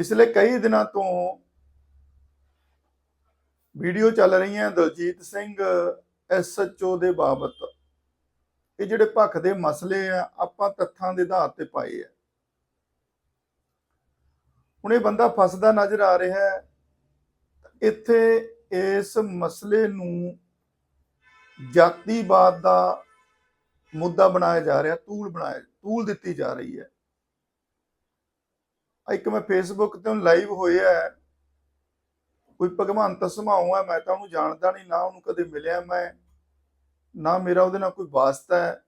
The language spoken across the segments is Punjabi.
ਪਿਛਲੇ ਕਈ ਦਿਨਾਂ ਤੋਂ ਵੀਡੀਓ ਚੱਲ ਰਹੀਆਂ ਦਲਜੀਤ ਸਿੰਘ ਐਸਐਚਓ ਦੇ ਬਾਬਤ। ਇਹ ਜਿਹੜੇ ਭੱਖ ਦੇ ਮਸਲੇ ਆ, ਆਪਾਂ ਤੱਥਾਂ ਦੇ ਆਧਾਰ ਤੇ ਪਾਏ ਆ। ਹੁਣ ਇਹ ਬੰਦਾ ਫਸਦਾ ਨਜ਼ਰ ਆ ਰਿਹਾ ਹੈ। ਇੱਥੇ ਇਸ ਮਸਲੇ ਨੂੰ ਜਾਤੀਵਾਦ ਦਾ ਮੁੱਦਾ ਬਣਾਇਆ ਜਾ ਰਿਹਾ, ਤੂਲ ਬਣਾਇਆ, ਤੂਲ ਦਿੱਤੀ ਜਾ ਰਹੀ ਹੈ। ਇੱਕ ਮੈਂ ਫੇਸਬੁੱਕ ਤੇ ਲਾਈਵ ਹੋਇਆ ਕੋਈ ਭਗਵੰਤ ਸਮਾਉ ਹੈ ਮੈਂ ਤਾਂ ਉਹਨੂੰ ਜਾਣਦਾ ਨਹੀਂ, ਨਾ ਉਹਨੂੰ ਕਦੇ ਮਿਲਿਆ ਮੈਂ, ਨਾ ਮੇਰਾ ਉਹਦੇ ਨਾਲ ਕੋਈ ਵਾਸਤਾ ਹੈ,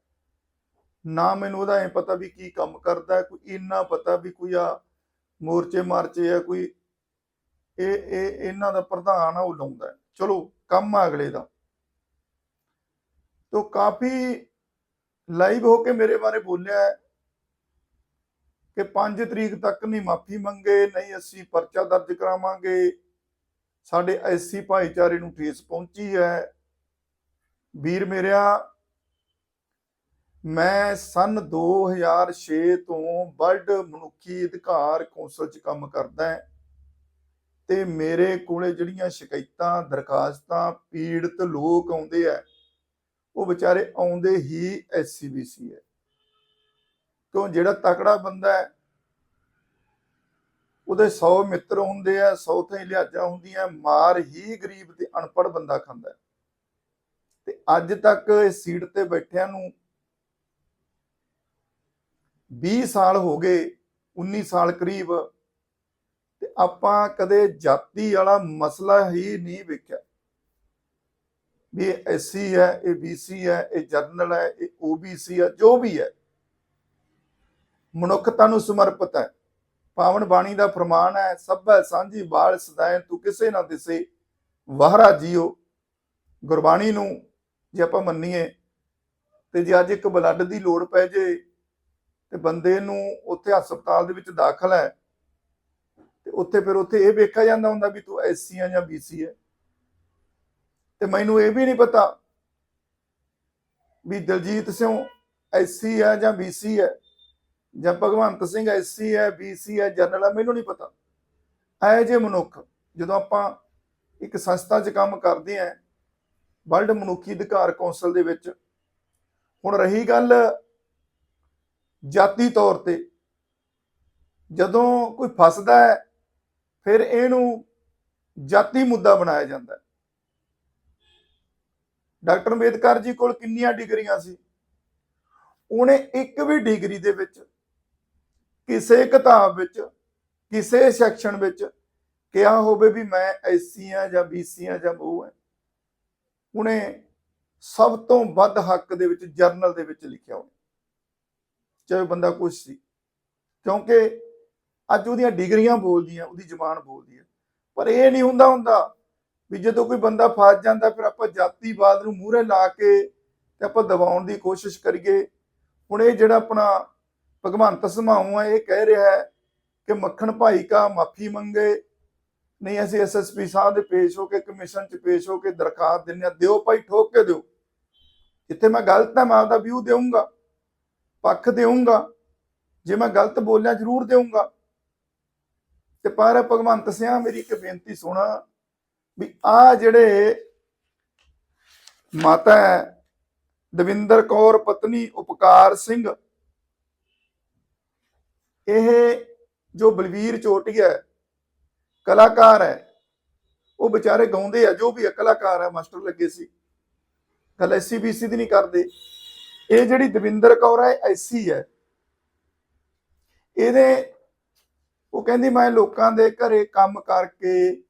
ਨਾ ਮੈਨੂੰ ਉਹਦਾ ਐ ਪਤਾ ਵੀ ਕੀ ਕੰਮ ਕਰਦਾ ਕੋਈ ਇੰਨਾ ਪਤਾ ਵੀ ਕੋਈ ਆ ਮੋਰਚੇ ਮਾਰਚੇ ਆ, ਕੋਈ ਇਹ ਇਹ, ਇਹਨਾਂ ਦਾ ਪ੍ਰਧਾਨ ਆ, ਉਹ ਲਾਉਂਦਾ ਚਲੋ, ਕੰਮ ਆ ਅਗਲੇ ਦਾ। ਤੋ ਕਾਫੀ ਲਾਈਵ ਹੋ ਕੇ ਮੇਰੇ ਬਾਰੇ ਬੋਲਿਆ ਕਿ 5 ਤਰੀਕ ਤੱਕ ਨਹੀਂ ਮਾਫੀ ਮੰਗੇ, ਨਹੀਂ ਅਸੀਂ ਪਰਚਾ ਦਰਜ ਕਰਾਵਾਂਗੇ। ਸਾਡੇ ਐਸਸੀ ਭਾਈਚਾਰੇ ਨੂੰ ਠੇਸ ਪਹੁੰਚੀ ਹੈ। ਵੀਰ ਮੇਰਿਆ, ਮੈਂ ਸਨ 2006 ਤੋਂ ਵਰਲਡ ਮਨੁੱਖੀ ਅਧਿਕਾਰ ਕੌਂਸਲ 'ਚ ਕੰਮ ਕਰਦਾ ਹਾਂ ਤੇ ਮੇਰੇ ਕੋਲੇ ਜਿਹੜੀਆਂ ਸ਼ਿਕਾਇਤਾਂ, ਦਰਖਾਸਤਾਂ, ਪੀੜਤ ਲੋਕ ਆਉਂਦੇ ਆ, ਉਹ ਵਿਚਾਰੇ ਆਉਂਦੇ ਹੀ ਐਸਸੀਬੀਸੀ ਹੈ। ਕਿਉਂ? ਜਿਹੜਾ ਤਕੜਾ ਬੰਦਾ ਹੈ, ਉਹਦੇ 100 ਮਿੱਤਰ ਹੁੰਦੇ ਆ 100 ਥਾਂ ਲਿਹਾਜ਼ਾ ਹੁੰਦੀਆਂ ਮਾਰ ਹੀ ਗਰੀਬ ਤੇ ਅਨਪੜ੍ਹ ਬੰਦਾ ਖਾਂਦਾ ਤੇ ਅੱਜ ਤੱਕ ਇਸ ਸੀਟ ਤੇ ਬੈਠਿਆਂ ਨੂੰ 20 ਸਾਲ ਹੋ ਗਏ 19 ਸਾਲ ਕਰੀਬ, ਤੇ ਆਪਾਂ ਕਦੇ ਜਾਤੀ ਵਾਲਾ ਮਸਲਾ ਹੀ ਨਹੀਂ ਵੇਖਿਆ। ਵੀ ਇਹ ਐਸਸੀ ਹੈ, ਇਹ ਬੀਸੀ ਹੈ, ਇਹ ਜਰਨਲ ਹੈ, ਇਹ ਓਬੀਸੀ ਹੈ, ਜੋ ਵੀ ਹੈ। ਮਨੁੱਖਤਾ ਨੂੰ ਸਮਰਪਿਤ ਹੈ। ਪਾਵਨ ਬਾਣੀ ਦਾ ਫਰਮਾਨ ਹੈ, ਸਭੈ ਸਾਂਝੀ ਬਾਲ ਸਦਾਇ ਤੂੰ ਕਿਸੇ ਨਾ ਦਿਸੇ, ਵਹਰਾ ਜੀਓ। ਗੁਰਬਾਣੀ ਨੂੰ ਜੇ ਆਪਾਂ ਮੰਨੀਏ, ਤੇ ਜੇ ਅੱਜ ਇੱਕ ਬਲੱਡ ਦੀ ਲੋੜ ਪੈ ਜੇ, ਤੇ ਬੰਦੇ ਨੂੰ ਉੱਥੇ ਹਸਪਤਾਲ ਦੇ ਵਿੱਚ ਦਾਖਲ ਹੈ, ਤੇ ਉੱਥੇ ਫਿਰ ਉੱਥੇ ਇਹ ਵੇਖਿਆ ਜਾਂਦਾ ਹੁੰਦਾ ਵੀ ਤੂੰ ਐਸਸੀ ਆ ਜਾਂ ਬੀਸੀ ਹੈ। ਤੇ ਮੈਨੂੰ ਇਹ ਵੀ ਨਹੀਂ ਪਤਾ ਵੀ ਦਲਜੀਤ ਸਿੰਘ ਐਸਸੀ ਹੈ ਜਾਂ ਬੀਸੀ ਹੈ। ਜਾਂ ਭਗਵੰਤ ਸਿੰਘ ਐਸਸੀ ਹੈ ਬੀਸੀ ਹੈ, ਜਨਰਲ ਹੈ, ਮੈਨੂੰ ਨਹੀਂ ਪਤਾ। ਐ ਜੇ ਮਨੁੱਖ, ਜਦੋਂ ਆਪਾਂ ਇੱਕ ਸੰਸਥਾ 'ਚ ਕੰਮ ਕਰਦੇ ਆਂ ਵਰਲਡ ਮਨੁੱਖੀ ਅਧਿਕਾਰ ਕੌਂਸਲ ਦੇ ਵਿੱਚ, ਹੁਣ ਰਹੀ ਗੱਲ ਜਾਤੀ ਤੌਰ ਤੇ, ਜਦੋਂ ਕੋਈ ਫਸਦਾ ਹੈ, ਫਿਰ ਇਹਨੂੰ ਜਾਤੀ ਮੁੱਦਾ ਬਣਾਇਆ ਜਾਂਦਾ ਹੈ। ਡਾਕਟਰ ਅੰਬੇਦਕਰ ਜੀ ਕੋਲ ਕਿੰਨੀਆਂ ਡਿਗਰੀਆਂ ਸੀ? ਉਹਨੇ ਇੱਕ ਵੀ ਡਿਗਰੀ ਦੇ ਵਿੱਚ ਕਿਸੇ ਕਿਤਾਬ ਵਿੱਚ, ਕਿਸੇ ਸੈਕਸ਼ਨ ਵਿੱਚ ਕਿਹਾ ਹੋਵੇ ਵੀ ਮੈਂ ਐਸਸੀ ਆ ਜਾਂ ਬੀਸੀ ਆ ਜਾਂ ਉਹ ਹੈ ਉਹਨੇ ਸਭ ਤੋਂ ਵੱਧ ਹੱਕ ਦੇ ਵਿੱਚ ਜਰਨਲ ਦੇ ਵਿੱਚ ਲਿਖਿਆ ਹੋਇਆ ਚਾਹੇ ਬੰਦਾ ਕੁਛ ਸੀ। ਕਿਉਂਕਿ ਅੱਜ ਉਹਦੀਆਂ ਡਿਗਰੀਆਂ ਬੋਲਦੀਆਂ, ਉਹਦੀ ਜ਼ਬਾਨ ਬੋਲਦੀ ਹੈ। ਪਰ ਇਹ ਨਹੀਂ ਹੁੰਦਾ ਹੁੰਦਾ ਵੀ ਜਦੋਂ ਕੋਈ ਬੰਦਾ ਫਸ ਜਾਂਦਾ, ਫਿਰ ਆਪਾਂ ਜਾਤੀਵਾਦ ਨੂੰ ਮੂਹਰੇ ਲਾ ਕੇ ਤੇ ਆਪਾਂ ਦਬਾਉਣ ਦੀ ਕੋਸ਼ਿਸ਼ ਕਰੀਏ। ਹੁਣ ਇਹ ਜਿਹੜਾ ਆਪਣਾ ਭਗਵੰਤ ਸਮਾਉ ਹੈ ਇਹ ਕਹਿ ਰਿਹਾ ਹੈ ਕਿ ਮੱਖਣ ਭਾਈ ਕਾ ਮਾਫੀ ਮੰਗੇ। ਨਹੀਂ ਅਸੀਂ ਐਸਐਸਪੀ ਸਾਹਿਬ ਦੇ ਪੇਸ਼ ਹੋ ਕੇ ਕਮਿਸ਼ਨ 'ਚ ਪੇਸ਼ ਹੋ ਕੇ ਦਰਖਾਸਤ ਦਿੰਨੇ ਆ ਦਿਓ ਭਾਈ ਠੋਕ ਕੇ ਦਿਓ। ਜਿੱਥੇ ਮੈਂ ਗਲਤ ਹੈ ਮੈਂ ਆਪਦਾ ਵਿਊ ਦੇਵਾਂਗਾ ਪੱਖ ਦੇਵਾਂਗਾ ਜੇ ਮੈਂ ਗਲਤ ਬੋਲਿਆ ਜ਼ਰੂਰ ਦੇਵਾਂਗਾ ਤੇ ਪਰ ਭਗਵੰਤ ਸਿਆ ਮੇਰੀ ਇੱਕ ਬੇਨਤੀ ਸੁਣਾ। ਵੀ ਆ ਜਿਹੜੇ ਮਾਤਾ ਹੈ, ਦਵਿੰਦਰ ਕੌਰ ਪਤਨੀ ਉਪਕਾਰ ਸਿੰਘ ਇਹ ਜੋ ਬਲਵੀਰ ਚੋਟੀਆ ਹੈ, ਕਲਾਕਾਰ ਹੈ ਉਹ ਵਿਚਾਰੇ ਗਾਉਂਦੇ ਆ ਜੋ ਵੀ ਹੈ ਕਲਾਕਾਰ ਹੈ ਮਾਸਟਰ ਲੱਗੇ ਸੀ। ਗੱਲ ਐਸਸੀਬੀਸੀ ਦੀ ਨਹੀਂ ਕਰਦੇ। ਇਹ ਜਿਹੜੀ ਦਵਿੰਦਰ ਕੌਰ ਹੈ ਐਸਸੀ ਹੈ। ਇਹਦੇ ਉਹ ਕਹਿੰਦੀ ਮੈਂ ਲੋਕਾਂ ਦੇ ਘਰੇ ਕੰਮ ਕਰਕੇ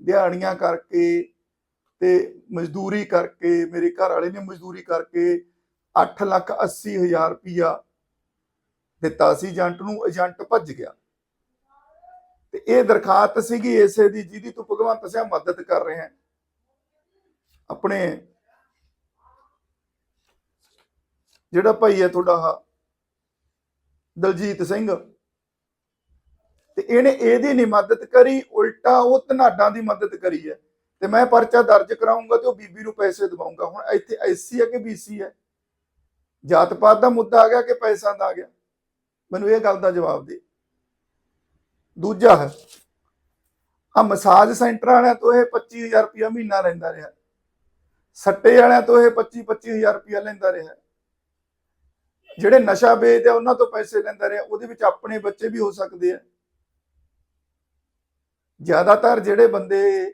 ਦਿਹਾੜੀਆਂ ਕਰਕੇ ਤੇ ਮਜ਼ਦੂਰੀ ਕਰਕੇ ਮੇਰੇ ਘਰ ਵਾਲੇ ਨੇ ਮਜ਼ਦੂਰੀ ਕਰਕੇ 8 ਲੱਖ 80 ਹਜ਼ਾਰ ਰੁਪਇਆ ਦਿੱਤਾ ਸੀ, ਏਜੰਟ ਨੂੰ, ਏਜੰਟ ਭੱਜ ਗਿਆ। ਤੇ ਇਹ ਦਰਖਾਸਤ ਸੀਗੀ ਇਸੇ ਦੀ, ਜਿਹਦੀ ਤੂੰ ਭਗਵੰਤ ਸਿੰਘ ਮਦਦ ਕਰ ਰਿਹਾ ਹੈ। ਆਪਣੇ ਜਿਹੜਾ ਭਾਈ ਹੈ ਤੁਹਾਡਾ ਦਲਜੀਤ ਸਿੰਘ, ਤੇ ਇਹਨੇ ਇਹਦੀ ਨਹੀਂ ਮਦਦ ਕਰੀ, ਉਲਟਾ ਉਹ ਧਨਾਡਾਂ ਦੀ ਮਦਦ ਕਰੀ ਹੈ। ਤੇ ਮੈਂ ਪਰਚਾ ਦਰਜ ਕਰਾਉਂਗਾ ਤੇ ਉਹ ਬੀਬੀ ਨੂੰ ਪੈਸੇ ਦਵਾਉਂਗਾ ਹੁਣ ਇੱਥੇ ਐਸੀ ਹੈ ਕਿ ਬੀਸੀ ਹੈ? ਜਾਤ ਪਾਤ ਦਾ ਮੁੱਦਾ ਆ ਗਿਆ ਕਿ ਪੈਸਾ ਦਾ ਆ ਗਿਆ? ਮੈਨੂੰ ਇਹ ਗੱਲ ਦਾ ਜਵਾਬ ਦੇ। ਦੂਜਾ ਹੈ ਆ ਮਸਾਜ ਸੈਂਟਰ ਵਾਲਿਆਂ ਤੋਂ ਇਹ 25000 ਰੁਪਇਆ ਮਹੀਨਾ ਲੈਂਦਾ ਰਿਹਾ। ਸੱਟੇ ਵਾਲਿਆਂ ਤੋਂ ਇਹ 25 25000 ਰੁਪਇਆ ਲੈਂਦਾ ਰਿਹਾ। ਜਿਹੜੇ ਨਸ਼ਾ ਵੇਚਦੇ ਆ, ਉਹਨਾਂ ਤੋਂ ਪੈਸੇ ਲੈਂਦਾ ਰਿਹਾ। ਉਹਦੇ ਵਿੱਚ ਆਪਣੇ ਬੱਚੇ ਵੀ ਹੋ ਸਕਦੇ ਆ। ਜ਼ਿਆਦਾਤਰ ਜਿਹੜੇ ਬੰਦੇ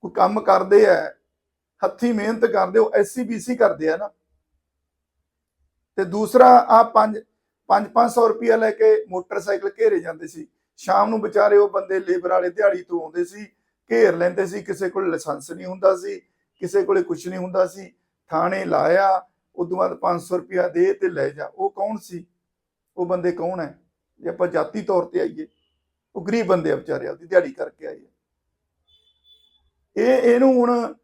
ਕੋਈ ਕੰਮ ਕਰਦੇ ਆ, ਹੱਥੀ ਮਿਹਨਤ ਕਰਦੇ ਉਹ ਐਸਸੀਬੀਸੀ ਕਰਦੇ ਆ ਨਾ। ਤੇ ਦੂਸਰਾ ਆ ਪੰਜ 5-500 ਰੁਪਇਆ ਲੈ ਕੇ ਮੋਟਰਸਾਈਕਲ ਘੇਰੇ ਜਾਂਦੇ ਸੀ। ਸ਼ਾਮ ਨੂੰ ਵਿਚਾਰੇ ਉਹ ਬੰਦੇ ਲੇਬਰ ਵਾਲੇ ਦਿਹਾੜੀ ਤੋਂ ਆਉਂਦੇ ਸੀ, ਘੇਰ ਲੈਂਦੇ ਸੀ, ਕਿਸੇ ਕੋਲ ਲਾਇਸੈਂਸ ਨਹੀਂ ਹੁੰਦਾ ਸੀ, ਕਿਸੇ ਕੋਲੇ ਕੁਝ ਨਹੀਂ ਹੁੰਦਾ ਸੀ, ਥਾਣੇ ਲਾਇਆ, ਉਦੋਂ ਬਾਅਦ 500 ਰੁਪਇਆ ਦੇ ਤੇ ਲੈ ਜਾ। ਉਹ ਕੌਣ ਸੀ? ਉਹ ਬੰਦੇ ਕੌਣ ਹੈ? ਜੇ ਆਪਾਂ ਜਾਤੀ ਤੌਰ ਤੇ ਆਈਏ, ਉਹ ਗਰੀਬ ਬੰਦੇ ਆ ਵਿਚਾਰੇ, ਆਪਦੀ ਦਿਹਾੜੀ ਕਰਕੇ ਆਏ ਆ। ਇਹ, ਇਹਨੂੰ ਹੁਣ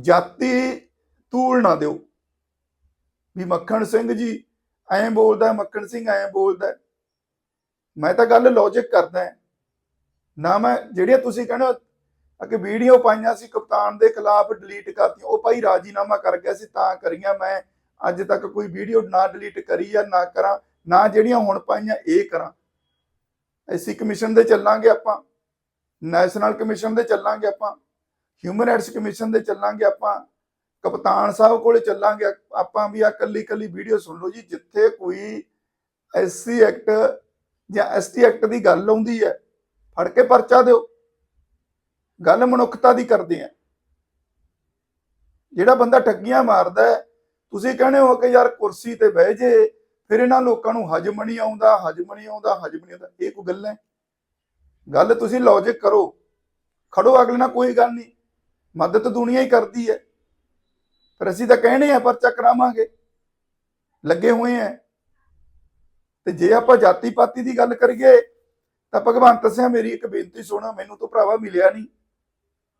ਜਾਤੀ ਤੂਲ ਨਾ ਦਿਓ। ਵੀ ਮੱਖਣ ਸਿੰਘ ਜੀ ਐਂ ਬੋਲਦਾ ਮੱਖਣ ਸਿੰਘ ਐਂ ਬੋਲਦਾ। ਮੈਂ ਤਾਂ ਗੱਲ ਲੌਜੀਕ ਕਰਦਾ ਨਾ ਮੈਂ, ਜਿਹੜੀਆਂ ਤੁਸੀਂ ਕਹਿੰਦੇ ਕਿ ਵੀਡੀਓ ਪਾਈਆਂ ਸੀ ਕਪਤਾਨ ਦੇ ਖਿਲਾਫ ਡਿਲੀਟ ਕਰਤੀਆਂ, ਉਹ ਭਾਈ ਰਾਜੀਨਾਮਾ ਕਰ ਗਿਆ ਸੀ, ਤਾਂ ਕਰੀਆਂ ਮੈਂ। ਅੱਜ ਤੱਕ ਕੋਈ ਵੀਡੀਓ ਨਾ ਡਿਲੀਟ ਕਰੀ ਜਾਂ ਨਾ ਕਰਾਂ, ਨਾ ਜਿਹੜੀਆਂ ਹੁਣ ਪਾਈਆਂ, ਇਹ ਕਰਾਂ। ਐਸੀ ਕਮਿਸ਼ਨ ਦੇ ਚੱਲਾਂਗੇ ਆਪਾਂ। ਨੈਸ਼ਨਲ ਕਮਿਸ਼ਨ ਦੇ ਚੱਲਾਂਗੇ ਆਪਾਂ। ਹਿਊਮਨ ਰਾਈਟਸ ਕਮਿਸ਼ਨ ਦੇ ਚੱਲਾਂਗੇ ਆਪਾਂ। ਕਪਤਾਨ ਸਾਹਿਬ ਕੋਲੇ ਚੱਲਾਂਗੇ ਆਪਾਂ ਵੀ ਆ ਕੱਲੀ ਕੱਲੀ ਵੀਡੀਓ ਸੁਣ ਲਓ ਜੀ ਜਿੱਥੇ ਕੋਈ ਐਸਸੀ ਐਕਟ ਜਾਂ ਐਸਟੀ ਐਕਟ ਦੀ ਗੱਲ ਆਉਂਦੀ ਹੈ ਫੜ ਕੇ ਪਰਚਾ ਦਿਓ। ਗੱਲ ਮਨੁੱਖਤਾ ਦੀ ਕਰਦੇ ਆ। ਜਿਹੜਾ ਬੰਦਾ ਠੱਗੀਆਂ ਮਾਰਦਾ ਹੈ, ਤੁਸੀਂ ਕਹਿੰਦੇ ਹੋ ਕਿ ਯਾਰ ਕੁਰਸੀ ਤੇ ਬਹਿ ਜੇ ਫਿਰ ਇਹਨਾਂ ਲੋਕਾਂ ਨੂੰ ਹਜਮ ਨਹੀਂ ਆਉਂਦਾ ਹਜਮ ਨਹੀਂ ਆਉਂਦਾ ਹਜਮ ਨਹੀਂ ਆਉਂਦਾ ਇਹ ਕੋਈ ਗੱਲ ਹੈ? ਗੱਲ ਤੁਸੀਂ ਲੌਜਿਕ ਕਰੋ। ਖੜੋ ਅਗਲੇ ਨਾਲ ਕੋਈ ਗੱਲ ਨਹੀਂ। ਮਦਦ ਦੁਨੀਆ ਹੀ ਕਰਦੀ ਹੈ। ਪਰ ਅਸੀਂ ਤਾਂ ਕਹਿਣੇ ਆ ਪਰਚਾ ਕਰਾਵਾਂਗੇ। ਲੱਗੇ ਹੋਏ ਆ। ਤੇ ਜੇ ਆਪਾਂ ਜਾਤੀ ਪਾਤੀ ਦੀ ਗੱਲ ਕਰੀਏ, ਤਾਂ ਭਗਵੰਤ ਸਿੰਘ ਮੇਰੀ ਇੱਕ ਬੇਨਤੀ ਸੁਣ, ਮੈਨੂੰ ਤਾਂ ਭਰਾਵਾ ਮਿਲਿਆ ਨਹੀਂ।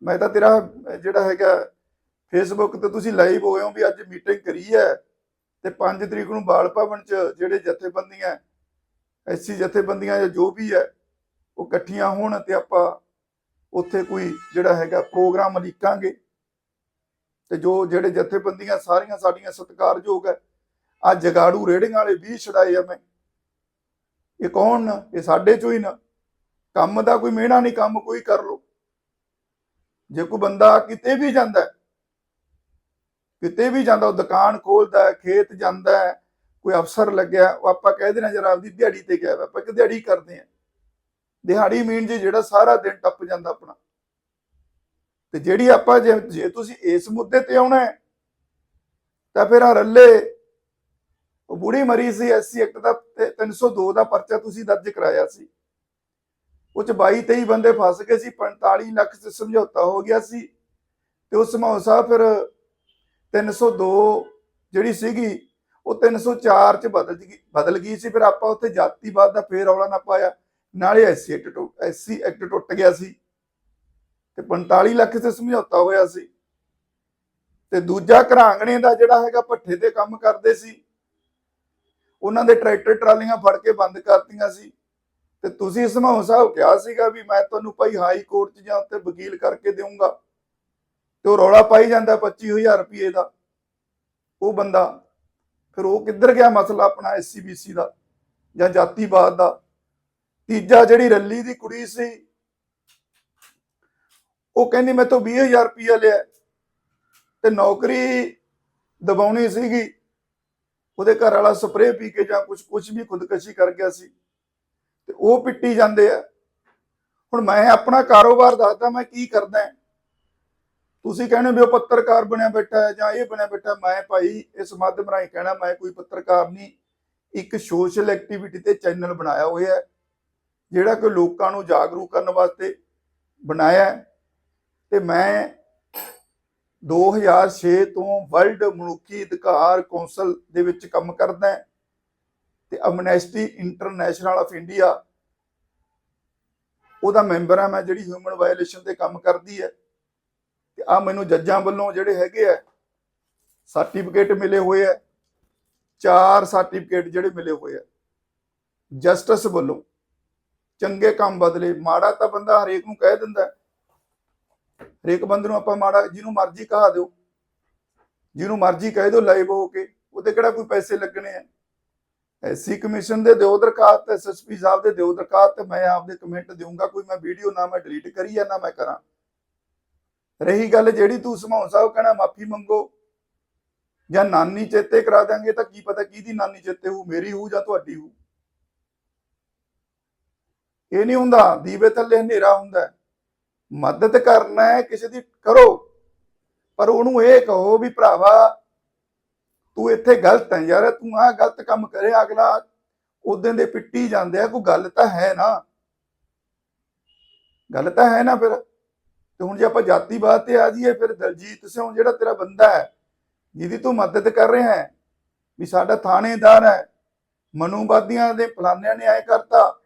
ਮੈਂ ਤਾਂ ਤੇਰਾ ਜਿਹੜਾ ਹੈਗਾ ਫੇਸਬੁੱਕ ਤੇ ਤੁਸੀਂ ਲਾਈਵ ਹੋਏ ਹੋ ਵੀ ਅੱਜ ਮੀਟਿੰਗ ਕਰੀ ਹੈ ਤੇ 5 ਤਰੀਕ ਨੂੰ ਬਾਲ ਭਵਨ ਚ ਜਿਹੜੇ ਜਥੇਬੰਦੀਆਂ ਐਸੀ ਜਥੇਬੰਦੀਆਂ ਜਾਂ ਜੋ ਵੀ ਹੈ ਉਹ ਇਕੱਠੀਆਂ ਹੋਣ ਤੇ ਆਪਾਂ ਉੱਥੇ ਕੋਈ ਜਿਹੜਾ ਹੈਗਾ ਪ੍ਰੋਗਰਾਮ ਲਿਖਾਂਗੇ ਤੇ ਜੋ ਜਿਹੜੇ ਜਥੇਬੰਦੀਆਂ ਸਾਰੀਆਂ ਸਾਡੀਆਂ ਸਤਿਕਾਰਯੋਗ ਹੈ ਆ ਜਗਾੜੂ ਰੇੜੀਆਂ ਵਾਲੇ ਵੀ ਛੜਾਏ ਆ ਮੈਂ। ਇਹ ਕੌਣ ਨਾ? ਇਹ ਸਾਡੇ ਚੋਂ ਹੀ ਨਾ। ਕੰਮ ਦਾ ਕੋਈ ਮਿਹਣਾ ਨਹੀਂ ਕੰਮ ਕੋਈ ਕਰ ਲੋ। ਜੇ ਕੋਈ ਬੰਦਾ ਕਿਤੇ ਵੀ ਜਾਂਦਾ ਕਿਤੇ ਵੀ ਜਾਂਦਾ ਉਹ ਦੁਕਾਨ ਖੋਲਦਾ ਖੇਤ ਜਾਂਦਾ ਕੋਈ ਅਫਸਰ ਲੱਗਿਆ ਉਹ ਆਪਾਂ ਕਹਿ ਦੇਣਾ ਜਰਾ ਆਪਦੀ ਦਿਹਾੜੀ ਤੇ ਗਿਆ ਵਾ, ਆਪਾਂ ਕਿ ਦਿਹਾੜੀ ਕਰਦੇ ਆ ਦਿਹਾੜੀ ਮੀਨ ਜੇ ਜਿਹੜਾ ਸਾਰਾ ਦਿਨ ਟੱਪ ਜਾਂਦਾ ਆਪਣਾ। ਤੇ ਜਿਹੜੀ ਆਪਾਂ ਜੇ ਜੇ ਤੁਸੀਂ ਇਸ ਮੁੱਦੇ ਤੇ ਆਉਣਾ ਹੈ, ਤਾਂ ਫਿਰ ਆ ਰੱਲੇ ਉਹ ਬੁੜੀ ਮਰੀ ਸੀ ਐਸਸੀ ਐਕਟ ਦਾ ਤੇ 302 ਦਾ ਪਰਚਾ ਤੁਸੀਂ ਦਰਜ ਕਰਾਇਆ ਸੀ। ਉਹ ਚ 22 23 ਬੰਦੇ ਫਸ ਗਏ ਸੀ 45 ਲੱਖ ਚ ਸਮਝੌਤਾ ਹੋ ਗਿਆ ਸੀ ਤੇ ਉਸ ਸਮਝੌਤਾ ਫਿਰ 302 ਜਿਹੜੀ ਸੀਗੀ ਉਹ 304 ਚ ਬਦਲ ਗਈ ਬਦਲ ਗਈ ਸੀ। ਫਿਰ ਆਪਾਂ ਉੱਥੇ ਜਾਤੀਵਾਦ ਦਾ ਫੇਰ ਰੌਲਾ ਨਾ ਪਾਇਆ ਨਾਲੇ ਐਸਸੀ ਐਕਟ ਐਸਸੀ ਐਕਟ ਟੁੱਟ ਗਿਆ ਸੀ। ਤੇ 45 ਲੱਖ ਤੇ ਸਮਝੌਤਾ ਹੋਇਆ ਸੀ। ਤੇ ਦੂਜਾ ਘਰਾਂਗਣੇ ਦਾ ਜਿਹੜਾ ਹੈਗਾ ਭੱਠੇ ਤੇ ਕੰਮ ਕਰਦੇ ਸੀ। ਉਹਨਾਂ ਦੇ ਟਰੈਕਟਰ ਟਰਾਲੀਆਂ ਫੜ ਕੇ ਬੰਦ ਕਰਤੀਆਂ ਸੀ। ਤੇ ਤੁਸੀਂ ਸਮੂਹ ਸਾਹਿਬ ਕਿਹਾ ਸੀਗਾ ਵੀ ਮੈਂ ਤੁਹਾਨੂੰ ਭਾਈ ਹਾਈ ਕੋਰਟ 'ਚ ਜਾਂ ਉੱਤੇ ਵਕੀਲ ਕਰਕੇ ਦੇਵਾਂਗਾ ਤੇ ਉਹ ਰੌਲਾ ਪਾਈ ਜਾਂਦਾ 25000 ਰੁਪਏ ਦਾ। ਉਹ ਬੰਦਾ, ਫਿਰ ਉਹ ਕਿੱਧਰ ਗਿਆ ਮਸਲਾ ਆਪਣਾ ਐਸਸੀਬੀਸੀ ਦਾ ਜਾਂ ਜਾਤੀਵਾਦ ਦਾ? ਤੀਜਾ ਜਿਹੜੀ ਰੱਲੀ ਦੀ ਕੁੜੀ ਸੀ ਉਹ ਕਹਿੰਦੀ ਮੈਂ ਤੋਂ 20000 ਰੁਪਇਆ ਲਿਆ। ਤੇ ਨੌਕਰੀ ਦਬਾਉਣੀ ਸੀਗੀ। ਉਹਦੇ ਘਰ ਵਾਲਾ ਸਪਰੇਅ ਪੀ ਕੇ ਜਾਂ ਕੁਝ ਕੁਝ ਵੀ ਖੁਦਕਸ਼ੀ ਕਰ ਗਿਆ ਸੀ। ਤੇ ਉਹ ਪਿੱਟੀ ਜਾਂਦੇ ਆ। ਹੁਣ ਮੈਂ ਆਪਣਾ ਕਾਰੋਬਾਰ ਦੱਸਦਾ, ਮੈਂ ਕੀ ਕਰਦਾ ਤੁਸੀਂ ਕਹਿੰਦੇ ਵੀ ਉਹ ਪੱਤਰਕਾਰ ਬਣਿਆ ਬੈਠਾ ਹੈ ਜਾਂ ਇਹ ਬਣਿਆ ਬੈਠਾ ਮੈਂ ਭਾਈ, ਇਸ ਮਾਧਿਅਮ ਰਾਹੀਂ ਕਹਿਣਾ, ਮੈਂ ਕੋਈ ਪੱਤਰਕਾਰ ਨਹੀਂ। ਇੱਕ ਸੋਸ਼ਲ ਐਕਟੀਵਿਟੀ ਤੇ ਚੈਨਲ ਬਣਾਇਆ ਹੋਇਆ ਹੈ। ਜਿਹੜਾ ਕਿ ਲੋਕਾਂ ਨੂੰ ਜਾਗਰੂਕ ਕਰਨ ਵਾਸਤੇ ਬਣਾਇਆ ਹੈ। ਤੇ ਮੈਂ 2006 ਤੋਂ ਵਰਲਡ ਮਨੁੱਖੀ ਅਧਿਕਾਰ ਕੌਂਸਲ ਦੇ ਵਿੱਚ ਕੰਮ ਕਰਦਾ ਤੇ ਅਮਨੈਸਟੀ ਇੰਟਰਨੈਸ਼ਨਲ ਆਫ ਇੰਡੀਆ ਉਹਦਾ ਮੈਂਬਰ ਆ ਮੈਂ, ਜਿਹੜੀ ਹਿਊਮਨ ਵਾਇਲੇਸ਼ਨ ਤੇ ਕੰਮ ਕਰਦੀ ਹੈ। ਤੇ ਆ ਮੈਨੂੰ ਜੱਜਾਂ ਵੱਲੋਂ ਜਿਹੜੇ ਹੈਗੇ ਆ ਸਰਟੀਫਿਕੇਟ ਮਿਲੇ ਹੋਏ ਆ, ਚਾਰ ਸਰਟੀਫਿਕੇਟ ਜਿਹੜੇ ਮਿਲੇ ਹੋਏ ਆ। ਜਸਟਿਸ ਵੱਲੋਂ ਚੰਗੇ ਕੰਮ ਬਦਲੇ, ਮਾੜਾ ਤਾਂ ਬੰਦਾ ਹਰੇਕ ਨੂੰ ਕਹਿ ਦਿੰਦਾ। ਹਰੇਕ ਬੰਦੇ ਨੂੰ ਆਪਾਂ ਮਾੜਾ ਜਿਹਨੂੰ ਮਰਜ਼ੀ ਕਹਾ ਦਿਓ। ਜਿਹਨੂੰ ਮਰਜ਼ੀ ਕਹਿ ਦਿਓ ਲਾਈਵ ਹੋ ਕੇ, ਉਹਦੇ ਕਿਹੜਾ ਕੋਈ ਪੈਸੇ ਲੱਗਣੇ ਆ? ਐਸਸੀ ਕਮਿਸ਼ਨ ਦੇ ਦਿਓ ਦਰਖਾਸਤ, ਐਸਐਸਪੀ ਸਾਹਿਬ ਦੇ ਦਿਓ ਦਰਖਾਸਤ, ਮੈਂ ਆਪਦੇ ਕਮੈਂਟ ਦੇਵਾਂਗਾ ਕੋਈ ਮੈਂ ਵੀਡੀਓ ਨਾ ਮੈਂ ਡਿਲੀਟ ਕਰੀ ਆ ਨਾ ਮੈਂ ਕਰਾਂ। ਰਹੀ ਗੱਲ ਜਿਹੜੀ ਤੂੰ ਸਮਾਉ ਸਾਹਿਬ ਕਹਿਣਾ, ਮਾਫੀ ਮੰਗੋ। ਜਾਂ ਨਾਨੀ ਚੇਤੇ ਕਰਾ ਦਾਂਗੇ ਤਾਂ ਕੀ ਪਤਾ ਕਿਹਦੀ ਨਾਨੀ ਚੇਤੇ ਹੋ ਮੇਰੀ ਹੋ ਜਾਂ ਤੁਹਾਡੀ ਹੋ ਇਹ ਨਹੀਂ ਹੁੰਦਾ, ਦੀਵੇ ਥੱਲੇ ਹਨੇਰਾ ਹੁੰਦਾ। ਮਦਦ ਕਰਨਾ ਹੈ, ਕਿਸੇ ਦੀ ਕਰੋ। ਪਰ ਉਹਨੂੰ ਇਹ ਕਹੋ ਵੀ ਭਰਾਵਾ, ਤੂੰ ਇੱਥੇ ਗਲਤ ਹੈ ਯਾਰ, ਤੂੰ ਆਹ ਗਲਤ ਕੰਮ ਕਰਿਆ, ਅਗਲਾ ਉਦੋਂ ਦੇ ਪਿੱਟੀ ਜਾਂਦੇ ਆ, ਕੋਈ ਗੱਲ ਤਾਂ ਹੈ ਨਾ। ਗੱਲ ਤਾਂ ਹੈ ਨਾ ਫਿਰ। ਤੇ ਹੁਣ ਜੇ ਆਪਾਂ ਜਾਤੀਵਾਦ ਤੇ ਆ ਜਾਈਏ, ਫਿਰ ਦਲਜੀਤ ਸਿੰਘ ਜਿਹੜਾ ਤੇਰਾ ਬੰਦਾ ਹੈ, ਜਿਹਦੀ ਤੂੰ ਮਦਦ ਕਰ ਰਿਹਾ ਹੈ, ਵੀ ਸਾਡਾ ਥਾਣੇਦਾਰ ਹੈ, ਮਨੂਵਾਦੀਆਂ ਦੇ ਫਲਾਨਿਆਂ ਨੇ ਐ ਕਰਤਾ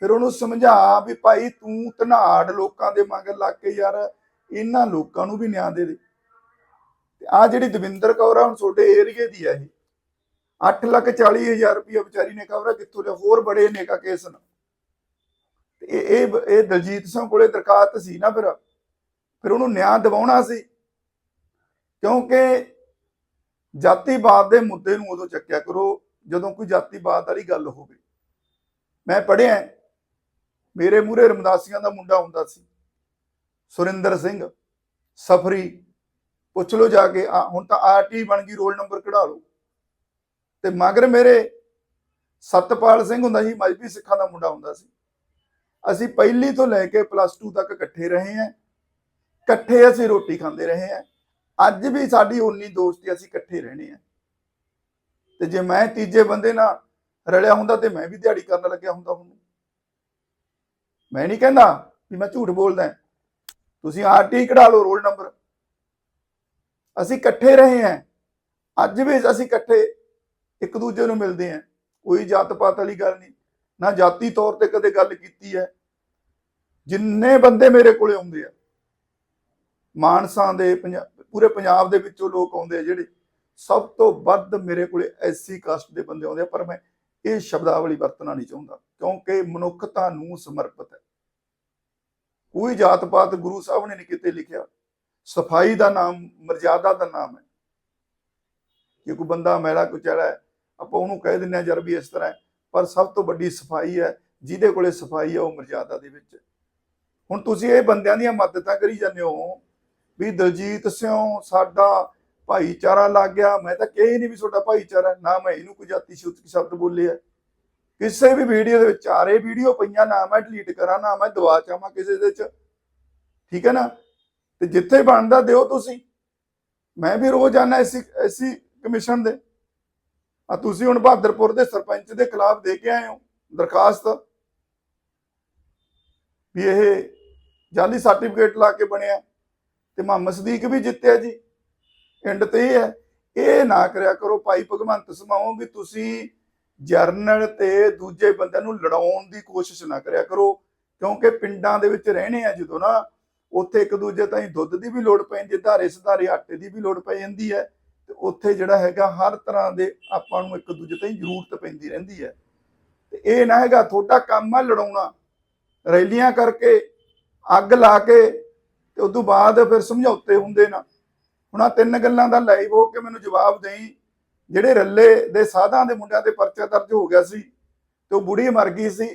ਫਿਰ ਉਹਨੂੰ ਸਮਝਾ ਵੀ ਭਾਈ ਤੂੰ ਧਨਾੜ ਲੋਕਾਂ ਦੇ ਮਗਰ ਲੱਗ ਕੇ ਯਾਰ, ਇਹਨਾਂ ਲੋਕਾਂ ਨੂੰ ਵੀ ਨਿਆਂ ਦੇ ਦੇ। ਤੇ ਆ ਜਿਹੜੀ ਦਵਿੰਦਰ ਕੌਰ ਆ, ਹੁਣ ਤੁਹਾਡੇ ਏਰੀਏ ਦੀ ਆ ਇਹ। 8 ਲੱਖ 40 ਹਜ਼ਾਰ ਰੁਪਏ ਵਿਚਾਰੀ ਨੇ ਕਵਰਾ ਕਿੱਥੋਂ ਲਿਆ ਹੋਰ ਬੜੇ ਨੇਕਾ ਕੇਸ ਨੇ। ਤੇ ਇਹ ਇਹ ਇਹ ਦਲਜੀਤ ਸਿੰਘ ਕੋਲੇ ਦਰਖਾਸਤ ਸੀ ਨਾ ਫਿਰ। ਫਿਰ ਉਹਨੂੰ ਨਿਆਂ ਦਿਵਾਉਣਾ ਸੀ। ਕਿਉਂਕਿ ਜਾਤੀਵਾਦ ਦੇ ਮੁੱਦੇ ਨੂੰ ਉਦੋਂ ਚੱਕਿਆ ਕਰੋ, ਜਦੋਂ ਕੋਈ ਜਾਤੀਵਾਦ ਵਾਲੀ ਗੱਲ ਹੋਵੇ। ਮੈਂ ਪੜਿਆ ਮੇਰੇ ਮੂਰੇ ਰਮਦਾਸੀਆਂ ਦਾ ਮੁੰਡਾ ਹੁੰਦਾ ਸੀ। ਸੁਰਿੰਦਰ ਸਿੰਘ ਸਫਰੀ, ਪੁੱਛ ਲਓ ਜਾ ਕੇ, ਆ- ਹੁਣ ਤਾਂ ਆਰਟੀ ਬਣ ਗਈ, ਰੋਲ ਨੰਬਰ ਕਢਾ ਲਓ। ਤੇ ਮਗਰ ਮੇਰੇ ਸਤਪਾਲ ਸਿੰਘ ਹੁੰਦਾ ਸੀ, ਮਜਬੀ ਸਿੱਖਾਂ ਦਾ ਮੁੰਡਾ ਹੁੰਦਾ ਸੀ। ਅਸੀਂ ਪਹਿਲੀ ਤੋਂ ਲੈ ਕੇ ਪਲੱਸ 2 ਤੱਕ ਇਕੱਠੇ ਰਹੇ ਹਾਂ। ਇਕੱਠੇ ਅਸੀਂ ਰੋਟੀ ਖਾਂਦੇ ਰਹੇ ਹਾਂ। ਅੱਜ ਵੀ ਸਾਡੀ ਉਨੀ ਦੋਸਤੀ ਅਸੀਂ ਇਕੱਠੇ ਰਹਿਣੇ ਆ ਤੇ ਜੇ ਮੈਂ ਤੀਜੇ ਬੰਦੇ ਨਾਲ ਰਲਿਆ ਹੁੰਦਾ ਤੇ ਮੈਂ ਵੀ ਦਿਹਾੜੀ ਕਰਨ ਲੱਗਿਆ ਹੁੰਦਾ ਹੁਣ। ਮੈਂ ਨਹੀਂ ਕਹਿੰਦਾ ਵੀ ਮੈਂ ਝੂਠ ਬੋਲਦਾ ਤੁਸੀਂ ਆਰਟੀ ਕਢਾ ਲਓ ਰੋਲ ਨੰਬਰ। ਅਸੀਂ ਇਕੱਠੇ ਰਹੇ ਹਾਂ। ਅੱਜ ਵੀ ਅਸੀਂ ਇਕੱਠੇ ਇੱਕ ਦੂਜੇ ਨੂੰ ਮਿਲਦੇ ਹਾਂ। ਕੋਈ ਜਾਤ ਪਾਤ ਵਾਲੀ ਗੱਲ ਨਹੀਂ। ਨਾ ਜਾਤੀ ਤੌਰ ਤੇ ਕਦੇ ਗੱਲ ਕੀਤੀ ਹੈ। ਜਿੰਨੇ ਬੰਦੇ ਮੇਰੇ ਕੋਲੇ ਆਉਂਦੇ ਆ, ਮਾਨਸਾ ਦੇ ਪੰਜਾ- ਪੂਰੇ ਪੰਜਾਬ ਦੇ ਵਿੱਚੋਂ ਲੋਕ ਆਉਂਦੇ ਆ ਜਿਹੜੇ ਸਭ ਤੋਂ ਵੱਧ ਮੇਰੇ ਕੋਲੇ ਐਸੀ ਕਾਸਟ ਦੇ ਬੰਦੇ ਆਉਂਦੇ ਆ। ਪਰ ਮੈਂ ਇਹ ਸ਼ਬਦਾਵਲੀ ਵਰਤਣਾ ਨਹੀਂ ਚਾਹੁੰਦਾ। ਕਿਉਂਕਿ ਮਨੁੱਖਤਾ ਨੂੰ ਸਮਰਪਿਤ ਹੈ। ਕੋਈ ਜਾਤ ਪਾਤ ਗੁਰੂ ਸਾਹਿਬ ਨੇ ਨਹੀਂ ਕਿਤੇ ਲਿਖਿਆ। ਸਫ਼ਾਈ ਦਾ ਨਾਮ, ਮਰਜ਼ਾਦਾ ਦਾ ਨਾਮ ਹੈ। ਕਿ ਕੋਈ ਬੰਦਾ ਮੈਲਾ ਕੁਚਲਾ ਹੈ, ਆਪਾਂ ਉਹਨੂੰ ਕਹਿ ਦਿੰਦੇ ਆ ਯਾਰ ਵੀ ਇਸ ਤਰ੍ਹਾਂ ਪਰ ਸਭ ਤੋਂ ਵੱਡੀ ਸਫ਼ਾਈ ਹੈ, ਜਿਹਦੇ ਕੋਲੇ ਸਫ਼ਾਈ ਹੈ, ਉਹ ਮਰਜ਼ਾਦਾ ਦੇ ਵਿੱਚ ਹੁਣ ਤੁਸੀਂ ਇਹ ਬੰਦਿਆਂ ਦੀਆਂ ਮਦਦਾਂ ਕਰੀ ਜਾਂਦੇ ਹੋ ਵੀ ਦਲਜੀਤ ਸਿੰਘ ਸਾਡਾ ਭਾਈਚਾਰਾ ਲੱਗ ਗਿਆ। ਮੈਂ ਤਾਂ ਕਹੇ ਨਹੀਂ ਵੀ ਤੁਹਾਡਾ ਭਾਈਚਾਰਾ ਨਾ ਮੈਂ ਇਹਨੂੰ ਕੋਈ ਜਾਤੀ ਸੂਚਕ ਸ਼ਬਦ ਬੋਲੇ ਆ ਕਿਸੇ ਵੀ ਵੀਡੀਓ ਦੇ ਵਿੱਚ ਚਾਰੇ ਵੀਡੀਓ ਪਈਆਂ, ਨਾ ਮੈਂ ਡਿਲੀਟ ਕਰਾਂ, ਨਾ ਮੈਂ ਦਵਾ ਚਾਵਾਂ ਕਿਸੇ ਦੇ ਵਿੱਚ। ਠੀਕ ਹੈ ਨਾ? ਤੇ ਜਿੱਥੇ ਬਣਦਾ ਦਿਓ ਤੁਸੀਂ। ਮੈਂ ਵੀ ਰੋਜ਼ ਆਣਾ ਐਸੀ ਐਸੀ ਕਮਿਸ਼ਨ ਦੇ। ਆ ਤੁਸੀਂ ਹੁਣ ਬਹਾਦਰਪੁਰ ਦੇ ਸਰਪੰਚ ਦੇ ਖਿਲਾਫ ਦੇ ਕੇ ਆਏ ਹੋ, ਦਰਖਾਸਤ। ਵੀ ਇਹ ਜਾਲੀ ਸਰਟੀਫਿਕੇਟ ਲਾ ਕੇ ਬਣਿਆ। ਤੇ ਮੁਹੰਮਦ ਸਦੀਕ ਵੀ ਜਿੱਤਿਆ ਜੀ। ਐਂਡ ਤੇ ਇਹ ਹੈ। ਇਹ ਨਾ ਕਰਿਆ ਕਰੋ ਭਾਈ ਭਗਵੰਤ ਸਮਾਓ ਵੀ ਤੁਸੀਂ ਜਰਨਲ ਤੇ ਦੂਜੇ ਬੰਦਿਆਂ ਨੂੰ ਲੜਾਉਣ ਦੀ ਕੋਸ਼ਿਸ਼ ਨਾ ਕਰਿਆ ਕਰੋ, ਕਿਉਂਕਿ ਪਿੰਡਾਂ ਦੇ ਵਿੱਚ ਰਹਿਣੇ ਆ ਜਦੋਂ ਨਾ, ਉੱਥੇ ਇੱਕ ਦੂਜੇ ਤਾਈਂ ਦੁੱਧ ਦੀ ਵੀ ਲੋੜ ਪੈਂਦੀ ਹੈ, ਧਾਰੇ ਸਧਾਰੇ ਆਟੇ ਦੀ ਵੀ ਲੋੜ ਪੈ ਜਾਂਦੀ ਹੈ, ਤੇ ਉੱਥੇ ਜਿਹੜਾ ਹੈਗਾ ਹਰ ਤਰ੍ਹਾਂ ਦੇ ਆਪਾਂ ਨੂੰ ਇੱਕ ਦੂਜੇ ਤਾਈਂ ਜ਼ਰੂਰਤ ਪੈਂਦੀ ਰਹਿੰਦੀ ਹੈ। ਤੇ ਇਹ ਨਾ ਹੈਗਾ ਤੁਹਾਡਾ ਕੰਮ ਆ ਲੜਾਉਣਾ, ਰੈਲੀਆਂ ਕਰਕੇ, ਅੱਗ ਲਾ ਕੇ, ਤੇ ਉਸ ਤੋਂ ਬਾਅਦ ਫਿਰ ਸਮਝੌਤੇ ਹੁੰਦੇ ਨਾ। ਹੁਣ ਆਹ ਤਿੰਨ ਗੱਲਾਂ ਦਾ ਲਾਈਵ ਹੋ ਕੇ ਮੈਨੂੰ ਜਵਾਬ ਦੇਈ। ਜਿਹੜੇ ਰੱਲੇ ਦੇ ਸਾਧਾਂ ਦੇ ਮੁੰਡਿਆਂ ਤੇ ਪਰਚਾ ਦਰਜ ਹੋ ਗਿਆ ਸੀ ਤੇ ਉਹ ਬੁੜੀ ਮਰ ਗਈ ਸੀ,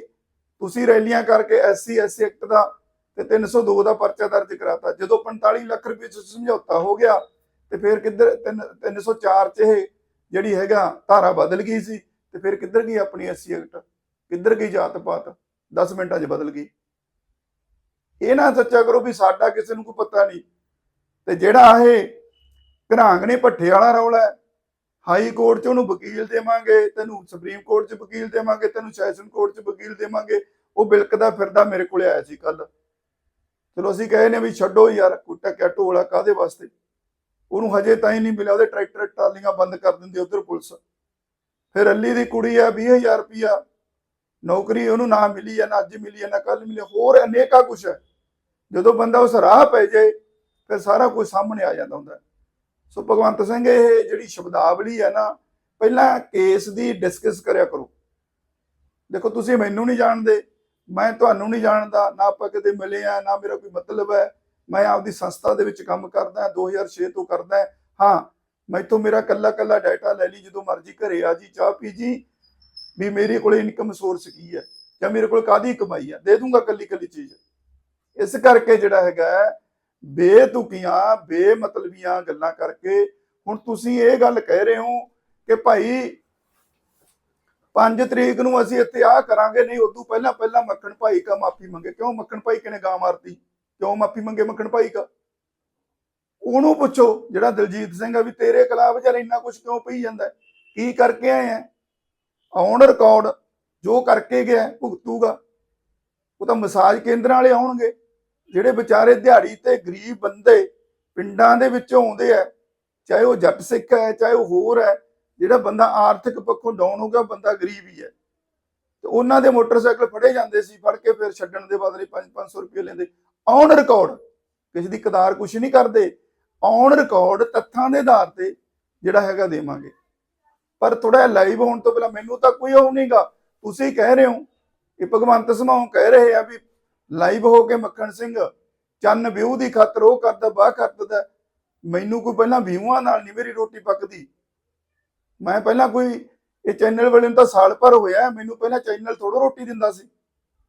ਤੁਸੀਂ ਰੈਲੀਆਂ ਕਰਕੇ ਐਸਸੀ ਐਸਸੀ ਐਕਟ ਦਾ ਤੇ 302 ਦਾ ਪਰਚਾ ਦਰਜ ਕਰਾਤਾ। ਜਦੋਂ 45 ਲੱਖ ਰੁਪਏ ਚ ਸਮਝੌਤਾ ਹੋ ਗਿਆ ਤੇ ਫਿਰ ਕਿੱਧਰ ਤਿੰਨ- 304 ਚ ਇਹ ਜਿਹੜੀ ਹੈਗਾ ਧਾਰਾ ਬਦਲ ਗਈ ਸੀ ਤੇ ਫਿਰ ਕਿੱਧਰ ਗਈ ਆਪਣੀ ਐਸਸੀ ਐਕਟ? ਕਿੱਧਰ ਗਈ ਜਾਤ ਪਾਤ? 10 ਮਿੰਟਾਂ 'ਚ ਬਦਲ ਗਈ। ਇਹ ਨਾ ਸੱਚਾ ਕਰੋ ਵੀ ਸਾਡਾ ਕਿਸੇ ਨੂੰ ਕੋਈ ਪਤਾ ਨਹੀਂ। ਤੇ ਜਿਹੜਾ ਇਹ ਘਰਾਂਗਣੇ ਭੱਠੇ ਵਾਲਾ ਰੌਲਾ ਹੈ ਹਾਈ ਕੋਰਟ 'ਚ ਉਹਨੂੰ ਵਕੀਲ ਦੇਵਾਂਗੇ, ਤੈਨੂੰ ਸੁਪਰੀਮ ਕੋਰਟ 'ਚ ਵਕੀਲ ਦੇਵਾਂਗੇ, ਤੈਨੂੰ ਸੈਸ਼ਨ ਕੋਰਟ 'ਚ ਵਕੀਲ ਦੇਵਾਂਗੇ, ਉਹ ਬਿਲਕਦਾ ਫਿਰਦਾ ਮੇਰੇ ਕੋਲੇ ਆਇਆ ਸੀ ਕੱਲ ਚਲੋ ਅਸੀਂ ਕਹੇ ਨੇ ਵੀ ਛੱਡੋ ਯਾਰ ਕੋਈ ਟੱਕਿਆ ਢੋਲਾ ਕਾਦੇ ਵਾਸਤੇ? ਉਹਨੂੰ ਹਜੇ ਤਾਂ ਨਹੀਂ ਮਿਲਿਆ, ਉਹਦੇ ਟਰੈਕਟਰ ਟਰਾਲੀਆਂ ਬੰਦ ਕਰ ਦਿੰਦੀ ਉਧਰ ਪੁਲਿਸ। ਫਿਰ ਅੱਲੀ ਦੀ ਕੁੜੀ ਆ 20000 ਰੁਪਿਆ ਨੌਕਰੀ ਉਹਨੂੰ ਨਾ ਮਿਲੀ ਆ, ਨਾ ਅੱਜ ਮਿਲੀ ਆ, ਨਾ ਕੱਲ ਮਿਲੀ ਹੋਰ ਅਨੇਕਾ ਕੁਛ ਹੈ ਜਦੋਂ ਬੰਦਾ ਉਸ ਰਾਹ ਪੈ ਜਾਏ, ਫਿਰ ਸਾਰਾ ਕੁਝ ਸਾਹਮਣੇ ਆ ਜਾਂਦਾ ਹੁੰਦਾ। ਹੈ। ਸੋ ਭਗਵੰਤ ਸਿੰਘ, ਇਹ ਜਿਹੜੀ ਸ਼ਬਦਾਵਲੀ ਹੈ ਨਾ, ਪਹਿਲਾਂ ਕੇਸ ਦੀ ਡਿਸਕਸ ਕਰਿਆ ਕਰੋ। ਦੇਖੋ, ਤੁਸੀਂ ਮੈਨੂੰ ਨਹੀਂ ਜਾਣਦੇ, ਮੈਂ ਤੁਹਾਨੂੰ ਨਹੀਂ ਜਾਣਦਾ, ਨਾ ਆਪਾਂ ਕਦੇ ਮਿਲੇ ਆ, ਨਾ ਮੇਰਾ ਕੋਈ ਮਤਲਬ ਹੈ। ਮੈਂ ਆਪਦੀ ਸੰਸਥਾ ਦੇ ਵਿੱਚ ਕੰਮ ਕਰਦਾ 2006 ਤੋਂ ਕਰਦਾ ਹਾਂ। ਮੈਥੋਂ ਮੇਰਾ ਕੱਲਾ ਕੱਲਾ ਡਾਟਾ ਲੈ ਲਈ, ਜਦੋਂ ਮਰਜ਼ੀ ਘਰੇ ਆ ਜੀ, ਚਾਹ ਪੀ ਜੀ, ਵੀ ਮੇਰੇ ਕੋਲ ਇਨਕਮ ਸੋਰਸ ਕੀ ਹੈ? ਜਾਂ ਮੇਰੇ ਕੋਲ ਕਾਦੀ ਕਮਾਈ ਹੈ? ਦੇ ਦੂੰਗਾ ਕੱਲੀ ਕੱਲੀ ਚੀਜ਼। ਇਸ ਕਰਕੇ ਜਿਹੜਾ ਹੈਗਾ ਬੇਤੁਕੀਆਂ, ਬੇਮਤਲਬੀਆਂ ਗੱਲਾਂ ਕਰਕੇ ਹੁਣ ਤੁਸੀਂ ਇਹ ਗੱਲ ਕਹਿ ਰਹੇ ਹੋ ਕਿ ਭਾਈ 5 ਤਰੀਕ ਨੂੰ ਅਸੀਂ ਇੱਥੇ ਆ ਕਰਾਂਗੇ, ਨਹੀਂ ਉਦੋਂ ਪਹਿਲਾਂ ਪਹਿਲਾਂ ਮੱਖਣ ਭਾਈ ਕਾ ਮਾਫੀ ਮੰਗੇ। ਕਿਉਂ ਮੱਖਣ ਭਾਈ ਕਿਨੇ ਗਾਂ ਮਾਰਤੀ? ਕਿਉਂ ਮਾਫੀ ਮੰਗੇ ਮੱਖਣ ਭਾਈ ਕਾ? ਉਹਨੂੰ ਪੁੱਛੋ, ਜਿਹੜਾ ਦਲਜੀਤ ਸਿੰਘ ਆ ਵੀ ਤੇਰੇ ਖਿਲਾਫ ਯਾਰ ਇੰਨਾ ਕੁਝ ਕਿਉਂ ਪਈ ਜਾਂਦਾ? ਕੀ ਕਰਕੇ ਆਏ ਆ? ਔਨ ਰਿਕਾਰਡ ਜੋ ਕਰਕੇ ਗਿਆ, ਭੁਗਤੂਗਾ। ਉਹ ਤਾਂ ਮਸਾਜ ਕੇਂਦਰਾਂ ਵਾਲੇ ਆਉਣਗੇ। ਜਿਹੜੇ ਵਿਚਾਰੇ ਦਿਹਾੜੀ ਤੇ ਗਰੀਬ ਬੰਦੇ ਪਿੰਡਾਂ ਦੇ ਵਿੱਚੋਂ ਆਉਂਦੇ ਆ, ਚਾਹੇ ਉਹ ਜੱਟ ਸਿੱਖ ਹੈ, ਚਾਹੇ ਉਹ ਹੋਰ ਹੈ, ਜਿਹੜਾ ਬੰਦਾ ਆਰਥਿਕ ਪੱਖੋਂ ਡਾਊਨ ਹੋ ਗਿਆ ਬੰਦਾ ਗਰੀਬ ਹੀ ਹੈ। ਤੇ ਉਹਨਾਂ ਦੇ ਮੋਟਰਸਾਈਕਲ ਫੜੇ ਜਾਂਦੇ ਸੀ, ਫੜ ਕੇ ਫਿਰ ਛੱਡਣ ਦੇ ਬਦਲੇ 5-500 ਰੁਪਏ ਲੈਂਦੇ। ਔਨ ਰਿਕਾਰਡ ਕਿਸੇ ਦੀ ਕਦਾਰ ਕੁਛ ਨਹੀਂ ਕਰਦੇ। ਔਨ ਰਿਕਾਰਡ ਤੱਥਾਂ ਦੇ ਆਧਾਰ ਤੇ ਜਿਹੜਾ ਹੈਗਾ ਦੇਵਾਂਗੇ। ਪਰ ਥੋੜਾ ਲਾਈਵ ਹੋਣ ਤੋਂ ਪਹਿਲਾਂ ਮੈਨੂੰ ਤਾਂ ਕੋਈ ਉਹ ਨਹੀਂਗਾ ਤੁਸੀਂ ਕਹਿ ਰਹੇ ਹੋ ਕਿ ਭਗਵੰਤ ਸਮਾਉ ਕਹਿ ਰਹੇ ਆ ਵੀ ਲਾਈਵ ਹੋ ਕੇ ਮੱਖਣ ਸਿੰਘ, ਚੰਨ ਵਿਊ ਦੀ ਖਾਤਰ ਉਹ ਕਰਦਾ ਬਾਹ ਕਰਦਾ ਮੈਨੂੰ ਕੋਈ ਪਹਿਲਾਂ ਵਿਊਆਂ ਨਾਲ ਨਹੀਂ ਮੇਰੀ ਰੋਟੀ ਪੱਕਦੀ। ਮੈਂ ਪਹਿਲਾਂ ਕੋਈ, ਇਹ ਚੈਨਲ ਵਾਲੇ ਨੂੰ ਤਾਂ ਸਾਲ ਭਰ ਹੋਇਆ ਮੈਨੂੰ ਪਹਿਲਾਂ ਚੈਨਲ ਥੋੜਾ ਰੋਟੀ ਦਿੰਦਾ ਸੀ।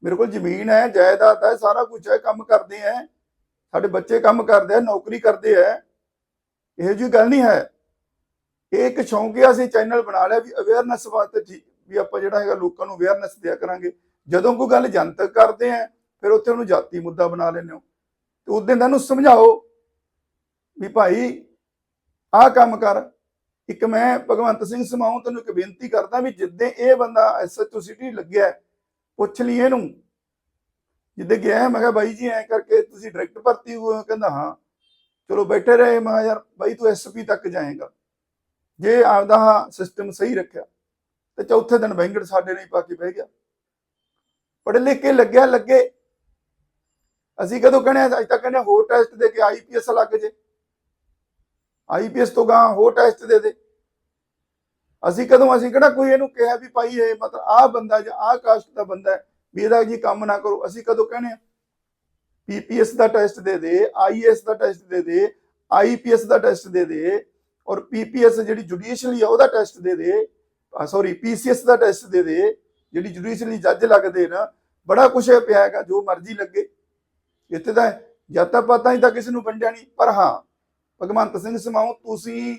ਮੇਰੇ ਕੋਲ ਜ਼ਮੀਨ ਹੈ, ਜਾਇਦਾਦ ਹੈ, ਸਾਰਾ ਕੁਝ ਹੈ, ਕੰਮ ਕਰਦੇ ਆ ਸਾਡੇ ਬੱਚੇ ਕੰਮ ਕਰਦੇ ਆ ਨੌਕਰੀ ਕਰਦੇ ਆ ਇਹੋ ਜਿਹੀ ਗੱਲ ਨਹੀਂ ਹੈ। ਇਹ ਇੱਕ ਸ਼ੌਂਕਿਆ ਸੀ ਚੈਨਲ ਬਣਾ ਲਿਆ ਵੀ ਅਵੇਅਰਨੈਸ ਵਾਸਤੇ ਠੀਕ, ਵੀ ਆਪਾਂ ਜਿਹੜਾ ਹੈਗਾ ਲੋਕਾਂ ਨੂੰ ਅਵੇਅਰਨੈਸ ਦਿਆ ਕਰਾਂਗੇ। ਜਦੋਂ ਕੋਈ ਗੱਲ ਜਨਤਕ ਕਰਦੇ ਆ ਫਿਰ ਉੱਥੇ ਉਹਨੂੰ ਜਾਤੀ ਮੁੱਦਾ ਬਣਾ ਲੈਂਦੇ ਹੋ। ਤੇ ਉਸ ਦਿਨ ਨੂੰ ਸਮਝਾਓ ਵੀ ਭਾਈ, ਆਹ ਕੰਮ ਕਰ। ਇੱਕ ਮੈਂ ਭਗਵੰਤ ਸਿੰਘ ਸਮਾਉਂ ਤੈਨੂੰ ਇੱਕ ਬੇਨਤੀ ਕਰਦਾ ਵੀ ਜਿੱਦੇ ਇਹ ਬੰਦਾ ਐਸਐਚਓ ਸਿਟੀ ਲੱਗਿਆ, ਪੁੱਛ ਲਈ ਇਹਨੂੰ। ਜਿੱਦੇ ਗਿਆ, ਮੈਂ ਕਿਹਾ ਬਾਈ ਜੀ, ਐ ਕਰਕੇ ਤੁਸੀਂ ਡਾਇਰੈਕਟ ਭਰਤੀ ਹੋਏ ਹੋ? ਕਹਿੰਦਾ, ਹਾਂ। ਚਲੋ ਬੈਠੇ ਰਹੇ, ਮੈਂ ਯਾਰ ਬਾਈ, ਤੂੰ ਐਸਪੀ ਤੱਕ ਜਾਏਗਾ। ਜੇ ਆਪਦਾ ਸਿਸਟਮ ਸਹੀ ਰੱਖਿਆ, ਤੇ ਚੌਥੇ ਦਿਨ ਬੈਂਗੜ ਸਾਡੇ ਨਹੀਂ ਪਾ ਕੇ ਬਹਿ ਗਿਆ। ਪੜ੍ਹ ਲਿਖ ਕੇ ਲੱਗਿਆ, ਲੱਗੇ। ਅਸੀਂ ਕਦੋਂ ਕਹਿੰਦੇ ਅੱਜ ਤੱਕ ਕਹਿੰਦੇ ਹੋਰ ਟੈਸਟ ਦੇ ਕੇ ਆਈਪੀਐਸ ਲੱਗ ਜੇ। ਆਈਪੀਐਸ ਤੋਂ ਗਾਂ ਹੋਰ ਟੈਸਟ ਦੇ ਦੇ। ਅਸੀਂ ਕਦੋਂ, ਅਸੀਂ ਕਿਹੜਾ ਕੋਈ ਇਹਨੂੰ ਕਿਹਾ ਵੀ ਭਾਈ ਇਹ ਮਤਲਬ ਆਹ ਬੰਦਾ ਜਾਂ ਆਹ ਕਾਸਟ ਦਾ ਬੰਦਾ ਵੀ ਇਹਦਾ ਜੀ ਕੰਮ ਨਾ ਕਰੋ। ਅਸੀਂ ਕਦੋਂ ਕਹਿੰਦੇ ਆ? ਪੀਪੀਐਸ ਦਾ ਟੈਸਟ ਦੇ ਦੇ ਆਈਐਸ ਦਾ ਟੈਸਟ ਦੇ ਦੇ ਆਈਪੀਐਸ ਦਾ ਟੈਸਟ ਦੇ ਦੇ ਔਰ ਪੀਪੀਐਸ ਜਿਹੜੀ ਜੁਡੀਸ਼ੀਅਲੀ ਆ ਉਹਦਾ ਟੈਸਟ ਦੇ ਦੇ। ਸੌਰੀ ਪੀਸੀਐਸ ਦਾ ਟੈਸਟ ਦੇ ਦੇ। ਜਿਹੜੀ ਜੁਡੀਸ਼ੀਅਲੀ ਜੱਜ ਲੱਗਦੇ ਨਾ, ਬੜਾ ਕੁਛ ਪਿਆ ਹੈਗਾ, ਜੋ ਮਰਜ਼ੀ ਲੱਗੇ। ਇੱਥੇ ਤਾਂ ਜਾਤਾਂ ਪਾਤਾਂ ਹੀ ਤਾਂ ਕਿਸੇ ਨੂੰ ਵੰਡਿਆ ਨਹੀਂ ਪਰ ਹਾਂ ਭਗਵੰਤ ਸਿੰਘ ਸਮਾਉ ਤੁਸੀਂ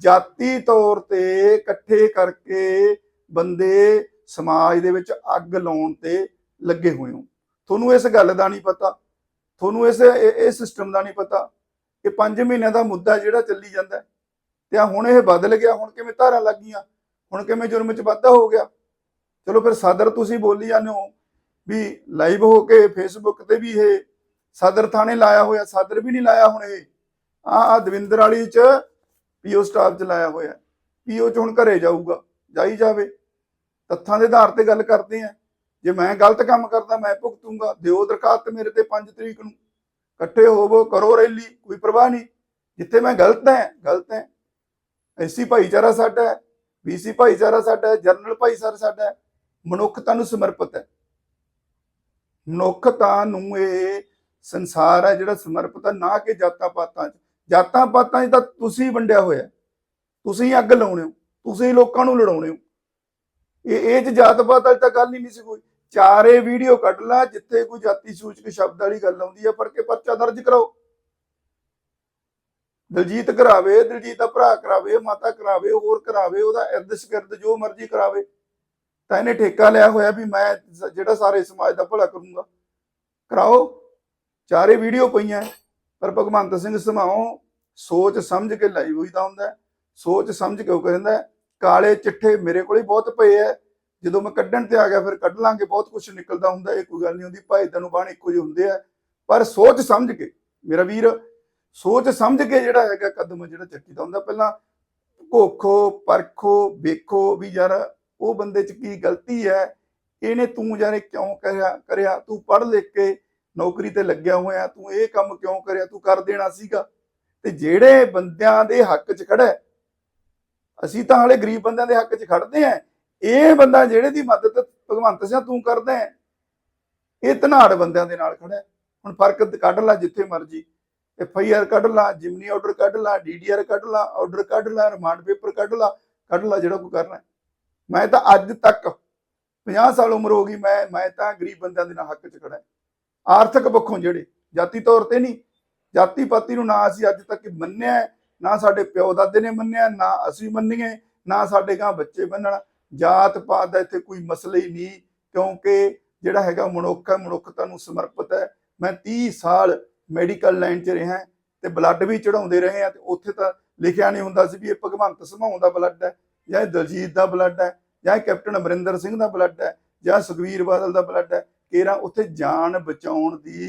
ਜਾਤੀ ਤੌਰ ਤੇ ਇਕੱਠੇ ਕਰਕੇ ਬੰਦੇ ਸਮਾਜ ਦੇ ਵਿੱਚ ਅੱਗ ਲਾਉਣ ਤੇ ਲੱਗੇ ਹੋਏ ਹੋ। ਤੁਹਾਨੂੰ ਇਸ ਗੱਲ ਦਾ ਨਹੀਂ ਪਤਾ ਤੁਹਾਨੂੰ ਇਸ ਇਹ ਸਿਸਟਮ ਦਾ ਨਹੀਂ ਪਤਾ ਕਿ 5 ਮਹੀਨਿਆਂ ਦਾ ਮੁੱਦਾ ਜਿਹੜਾ ਚੱਲੀ ਜਾਂਦਾ ਹੈ, ਤੇ ਆ ਹੁਣ ਇਹ ਬਦਲ ਗਿਆ ਹੁਣ ਕਿਵੇਂ ਧਾਰਾਂ ਲੱਗੀਆਂ ਹੁਣ ਕਿਵੇਂ ਜੁਰਮ ਚ ਵਾਧਾ ਹੋ ਗਿਆ। ਚਲੋ ਫਿਰ ਸਦਰ ਤੁਸੀਂ ਬੋਲੀ ਜਾਂਦੇ ਹੋ ਵੀ ਲਾਈਵ ਹੋ ਕੇ ਫੇਸਬੁੱਕ ਤੇ ਵੀ ਇਹ ਸਦਰ ਥਾਣੇ ਲਾਇਆ ਹੋਇਆ, ਸਦਰ ਵੀ ਨਹੀਂ ਲਾਇਆ ਹੁਣ ਇਹ। ਆ ਦਵਿੰਦਰ ਵਾਲੀ ਚ ਪੀਓ ਸਟਾਫ ਚ ਲਾਇਆ ਹੋਇਆ। ਪੀਓ ਚ ਹੁਣ ਘਰੇ ਜਾਊਗਾ, ਜਾਈ ਜਾਵੇ। ਤੱਥਾਂ ਦੇ ਆਧਾਰ ਤੇ ਗੱਲ ਕਰਦੇ ਆ। ਜੇ ਮੈਂ ਗਲਤ ਕੰਮ ਕਰਦਾ, ਮੈਂ ਭੁਗਤੂੰਗਾ। ਦਿਓ ਦਰਖਾਸਤ ਮੇਰੇ ਤੇ 5 ਤਰੀਕ ਨੂੰ। ਇਕੱਠੇ ਹੋਵੋ, ਕਰੋ ਰੈਲੀ, ਕੋਈ ਪਰਵਾਹ ਨਹੀਂ। ਜਿੱਥੇ ਮੈਂ ਗਲਤ ਹੈ ਗਲਤ ਹੈ। ਐਸੀ ਭਾਈਚਾਰਾ ਸਾਡਾ ਹੈ, ਬੀਸੀ ਭਾਈਚਾਰਾ ਸਾਡਾ ਹੈ ਜਰਨਲ ਭਾਈਚਾਰਾ ਸਾਡਾ ਹੈ। ਮਨੁੱਖਤਾ ਨੂੰ ਸਮਰਪਿਤ ਹੈ। ਮਨੁੱਖਤਾ ਨੂੰ ਇਹ ਸੰਸਾਰ ਹੈ ਜਿਹੜਾ ਸਮਰਪਿਤ ਨਾ ਕਿ ਜਾਤਾਂ ਪਾਤਾਂ 'ਚ। ਜਾਤਾਂ ਪਾਤਾਂ 'ਚ ਤਾਂ ਤੁਸੀਂ ਵੰਡਿਆ ਹੋਇਆ ਤੁਸੀਂ ਅੱਗ ਲਾਉਣੇ ਹੋ, ਤੁਸੀਂ ਲੋਕਾਂ ਨੂੰ ਲੜਾਉਣੇ ਹੋ। ਇਹ ਇਹ 'ਚ ਜਾਤ ਪਾਤ ਵਾਲੀ ਤਾਂ ਗੱਲ ਹੀ ਨਹੀਂ ਸੀ ਕੋਈ। ਚਾਰੇ ਵੀਡੀਓ ਕੱਢ ਲਾ, ਜਿੱਥੇ ਕੋਈ ਜਾਤੀ ਸੂਚਕ ਸ਼ਬਦ ਵਾਲੀ ਗੱਲ ਆਉਂਦੀ ਹੈ, ਫੜ ਕੇ ਪਰਚਾ ਦਰਜ ਕਰਾਓ। ਦਲਜੀਤ ਕਰਾਵੇ, ਦਲਜੀਤ ਦਾ ਭਰਾ ਕਰਾਵੇ, ਮਾਤਾ ਕਰਾਵੇ, ਹੋਰ ਕਰਾਵੇ, ਉਹਦਾ ਇਰਦ ਸ਼ਗਿਰਦ ਜੋ ਮਰਜ਼ੀ ਕਰਾਵੇ। ਤਾਂ ਇਹਨੇ ਠੇਕਾ ਲਿਆ ਹੋਇਆ ਵੀ ਮੈਂ ਜਿਹੜਾ ਸਾਰੇ ਸਮਾਜ ਦਾ ਭਲਾ ਕਰੂੰਗਾ। ਕਰਾਓ। ਚਾਰੇ ਵੀਡੀਓ ਪਈਆਂ। ਪਰ ਭਗਵੰਤ ਸਿੰਘ ਸਮਾਉ ਸੋਚ ਸਮਝ ਕੇ ਲਾਈਵ ਹੋਈ ਦਾ ਹੁੰਦਾ ਸੋਚ ਸਮਝ ਕੇ ਉਹ ਕਹਿੰਦਾ ਹੈ, ਕਾਲੇ ਚਿੱਠੇ ਮੇਰੇ ਕੋਲ ਹੀ ਬਹੁਤ ਪਏ ਐ। ਜਦੋਂ ਮੈਂ ਕੱਢਣ ਤੇ ਆ ਗਿਆ ਫਿਰ ਕੱਢ ਲਾਂਗੇ ਬਹੁਤ ਕੁਝ ਨਿਕਲਦਾ ਹੁੰਦਾ ਇਹ ਕੋਈ ਗੱਲ ਨਹੀਂ ਹੁੰਦੀ ਭਾਈ ਤੈਨੂੰ ਬਾਣ ਇੱਕੋ ਜਿਹੇ ਹੁੰਦੇ ਆ ਪਰ ਸੋਚ ਸਮਝ ਕੇ ਮੇਰਾ ਵੀਰ ਸੋਚ ਸਮਝ ਕੇ ਜਿਹੜਾ ਹੈਗਾ ਕਦਮ ਜਿਹੜਾ ਚੱਕੀਦਾ ਹੁੰਦਾ। ਪਹਿਲਾਂ ਘੋਖੋ ਪਰਖੋ ਵੇਖੋ ਵੀ ਯਾਰ ਉਹ ਬੰਦੇ 'ਚ ਕੀ ਗਲਤੀ ਹੈ ਇਹਨੇ ਤੂੰ ਯਾਰ ਇਹ ਕਿਉਂ ਕਰਿਆ ਕਰਿਆ? ਤੂੰ ਪੜ੍ਹ ਲਿਖ ਕੇ ਨੌਕਰੀ ਤੇ ਲੱਗਿਆ ਹੋਇਆ, ਤੂੰ ਇਹ ਕੰਮ ਕਿਉਂ ਕਰਿਆ? ਤੂੰ ਕਰ ਦੇਣਾ ਸੀਗਾ। ਤੇ ਜਿਹੜੇ ਬੰਦਿਆਂ ਦੇ ਹੱਕ 'ਚ ਖੜਾ ਅਸੀਂ ਤਾਂ ਹਾਲੇ ਗਰੀਬ ਬੰਦਿਆਂ ਦੇ ਹੱਕ 'ਚ ਖੜਦੇ ਆਂ। ਇਹ ਬੰਦਾ ਜਿਹੜੇ ਦੀ ਮਦਦ ਭਗਵੰਤ ਸਿੰਘ ਤੂੰ ਕਰਦਾ ਹੈ ਇਹ ਧਨਾੜ ਬੰਦਿਆਂ ਦੇ ਨਾਲ ਖੜਾ ਹੁਣ ਫ਼ਰਕ ਕੱਢ ਲੈ ਜਿੱਥੇ ਮਰਜ਼ੀ। ਐਫ ਆਈ ਆਰ ਕੱਢ ਲਾ, ਜਿਮਨੀ ਆਰਡਰ ਕੱਢ ਲਾ ਡੀ ਡੀ ਆਰ ਕੱਢ ਲਾ ਆਰਡਰ ਕੱਢ ਲਾ ਰਿਮਾਂਡ ਪੇਪਰ ਕੱਢ ਲਾ ਕੱਢ ਲਾ ਜਿਹੜਾ ਕੋਈ ਕਰਨਾ ਮੈਂ ਤਾਂ ਅੱਜ ਤੱਕ 50 ਸਾਲ ਉਮਰ ਹੋ ਗਈ, ਮੈਂ ਮੈਂ ਤਾਂ ਗਰੀਬ ਬੰਦਿਆਂ ਦੇ ਨਾਲ ਹੱਕ 'ਚ ਖੜਾ ਆਰਥਿਕ ਪੱਖੋਂ ਜਿਹੜੇ, ਜਾਤੀ ਤੌਰ ਤੇ ਨਹੀਂ, ਜਾਤੀ ਪਾਤੀ ਨੂੰ ਨਾ ਅਸੀਂ ਅੱਜ ਤੱਕ ਮੰਨਿਆ ਨਾ ਸਾਡੇ ਪਿਓ ਦਾਦੇ ਨੇ ਮੰਨਿਆ, ਨਾ ਅਸੀਂ ਮੰਨੀਏ, ਨਾ ਸਾਡੇ ਗਾਂ ਬੱਚੇ ਮੰਨਣ। ਜਾਤ ਪਾਤ ਦਾ ਇੱਥੇ ਕੋਈ ਮਸਲਾ ਹੀ ਨਹੀਂ, ਕਿਉਂਕਿ ਜਿਹੜਾ ਹੈਗਾ ਮਨੁੱਖ ਹੈ, ਮਨੁੱਖਤਾ ਨੂੰ ਸਮਰਪਿਤ ਹੈ। ਮੈਂ 30 ਸਾਲ ਮੈਡੀਕਲ ਲਾਈਨ 'ਚ ਰਿਹਾ ਤੇ ਬਲੱਡ ਵੀ ਚੜਾਉਂਦੇ ਰਹੇ ਆ ਤੇ ਉੱਥੇ ਤਾਂ ਲਿਖਿਆ ਨਹੀਂ ਹੁੰਦਾ ਸੀ ਵੀ ਇਹ ਭਗਵੰਤ ਸਮਾਉਂ ਦਾ ਬਲੱਡ ਹੈ, ਜਾਂ ਇਹ ਦਲਜੀਤ ਦਾ ਬਲੱਡ ਹੈ, ਜਾਂ ਕੈਪਟਨ ਅਮਰਿੰਦਰ ਸਿੰਘ ਦਾ ਬਲੱਡ ਹੈ, ਜਾਂ ਸੁਖਵੀਰ ਬਾਦਲ ਦਾ ਬਲੱਡ ਹੈ। ਕੇਰਾ ਉੱਥੇ ਜਾਨ ਬਚਾਉਣ ਦੀ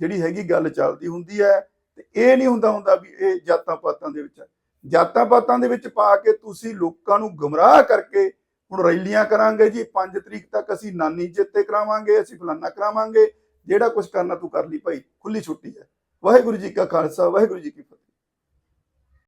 ਜਿਹੜੀ ਹੈਗੀ ਗੱਲ ਚੱਲਦੀ ਹੁੰਦੀ ਹੈ ਤੇ ਇਹ ਨਹੀਂ ਹੁੰਦਾ ਹੁੰਦਾ ਵੀ ਇਹ ਜਾਤਾਂ ਪਾਤਾਂ ਦੇ ਵਿੱਚ। ਜਾਤਾਂ ਪਾਤਾਂ ਦੇ ਵਿੱਚ ਪਾ ਕੇ ਤੁਸੀਂ ਲੋਕਾਂ ਨੂੰ ਗੁੰਮਰਾਹ ਕਰਕੇ ਹੁਣ ਰੈਲੀਆਂ ਕਰਾਂਗੇ ਜੀ 5 ਤਰੀਕ ਤੱਕ ਅਸੀਂ ਨਾਨੀ ਜਿੱਤੇ ਕਰਾਵਾਂਗੇ, ਅਸੀਂ ਫਲਾਨਾ ਕਰਾਵਾਂਗੇ, ਜਿਹੜਾ ਕੁਝ ਕਰਨਾ ਤੂੰ ਕਰ ਲਈ ਭਾਈ ਖੁੱਲੀ ਛੁੱਟੀ ਹੈ। ਵਾਹਿਗੁਰੂ ਜੀ ਕਾ ਖਾਲਸਾ, ਵਾਹਿਗੁਰੂ ਜੀ ਕੀ ਫਤਿਹ।